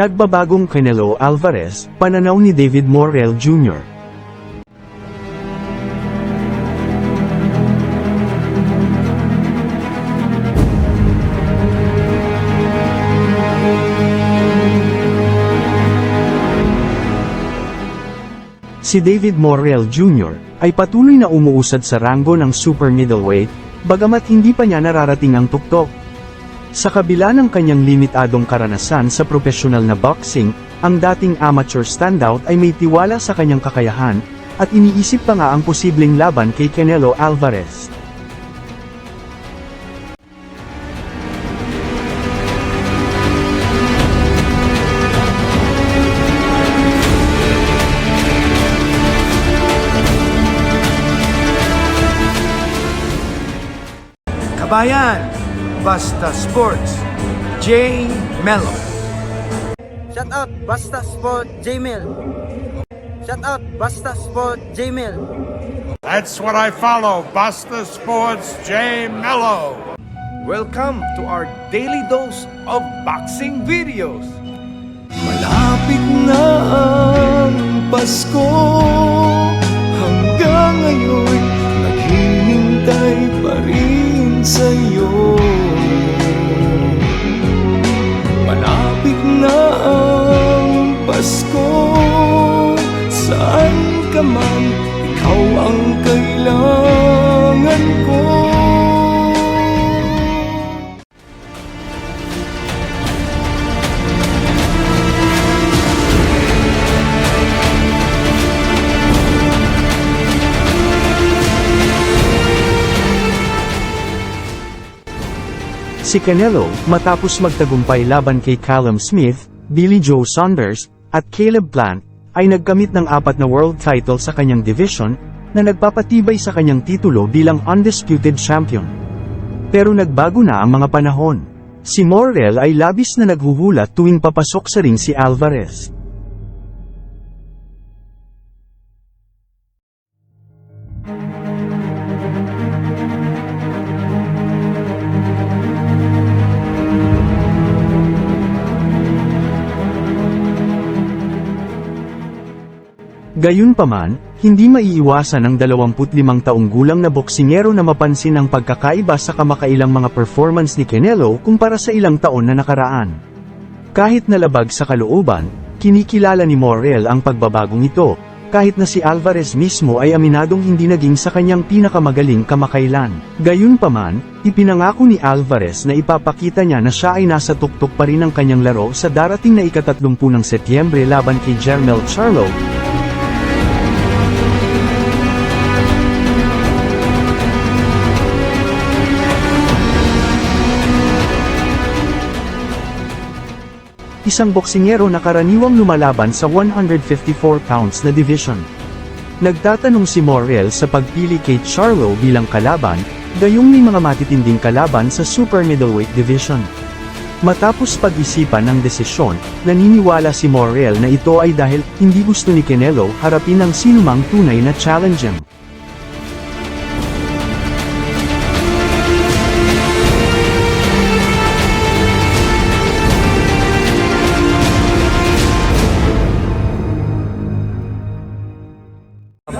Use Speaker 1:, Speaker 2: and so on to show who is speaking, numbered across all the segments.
Speaker 1: Nagbabagong Canelo Alvarez, pananaw ni David Morrell Jr. Si David Morrell Jr. ay patuloy na umuusad sa ranggo ng super middleweight, bagamat hindi pa niya nararating ang tuktok. Sa kabila ng kanyang limitadong karanasan sa profesional na boxing, ang dating amateur standout ay may tiwala sa kanyang kakayahan, at iniisip pa nga ang posibleng laban kay Canelo Alvarez.
Speaker 2: Kabayan, Basta Sports, J. Mello.
Speaker 3: Shout out Basta Sport J-Mill. Shout out Basta Sport J-Mill.
Speaker 4: That's what I follow. Buster Sports J Mello.
Speaker 2: Welcome to our daily dose of boxing videos.
Speaker 5: Malapit na ang Pasko Ikaw ang kailangan ko.
Speaker 1: Si Canelo, matapos magtagumpay laban kay Callum Smith, Billy Joe Saunders, at Caleb Plant, ay nagkamit ng apat na world title sa kanyang division, na nagpapatibay sa kanyang titulo bilang undisputed champion. Pero nagbago na ang mga panahon. Si Morrell ay labis na naghuhula tuwing papasok sa ring si Alvarez. Gayunpaman, hindi maiiwasan ng 25 taong gulang na boksingero na mapansin ang pagkakaiba sa kamakailang mga performance ni Canelo kumpara sa ilang taon na nakaraan. Kahit nalabag sa kalooban, kinikilala ni Morrell ang pagbabagong ito, kahit na si Alvarez mismo ay aminadong hindi naging sa kanyang pinakamagaling kamakailan. Gayunpaman, ipinangako ni Alvarez na ipapakita niya na siya ay nasa tuktok pa rin ng kanyang laro sa darating na ikatatlumpu ng Setyembre laban kay Jermel Charlo, isang boksingero na karaniwang lumalaban sa 154 pounds na division. Nagtatanong si Morrell sa pagpili kay Charlo bilang kalaban, gayong may mga matitinding kalaban sa super middleweight division. Matapos pag-isipan ng desisyon, naniniwala si Morrell na ito ay dahil hindi gusto ni Canelo harapin ang sinumang tunay na challenger.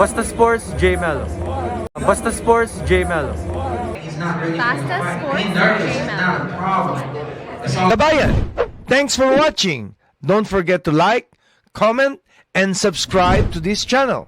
Speaker 2: Basta Sports, J. Mello. Basta Sports, J. Mello.
Speaker 6: Basta Sports J-Mello.
Speaker 5: Kabayan, thanks for watching. Don't forget to like, comment, and subscribe to this channel.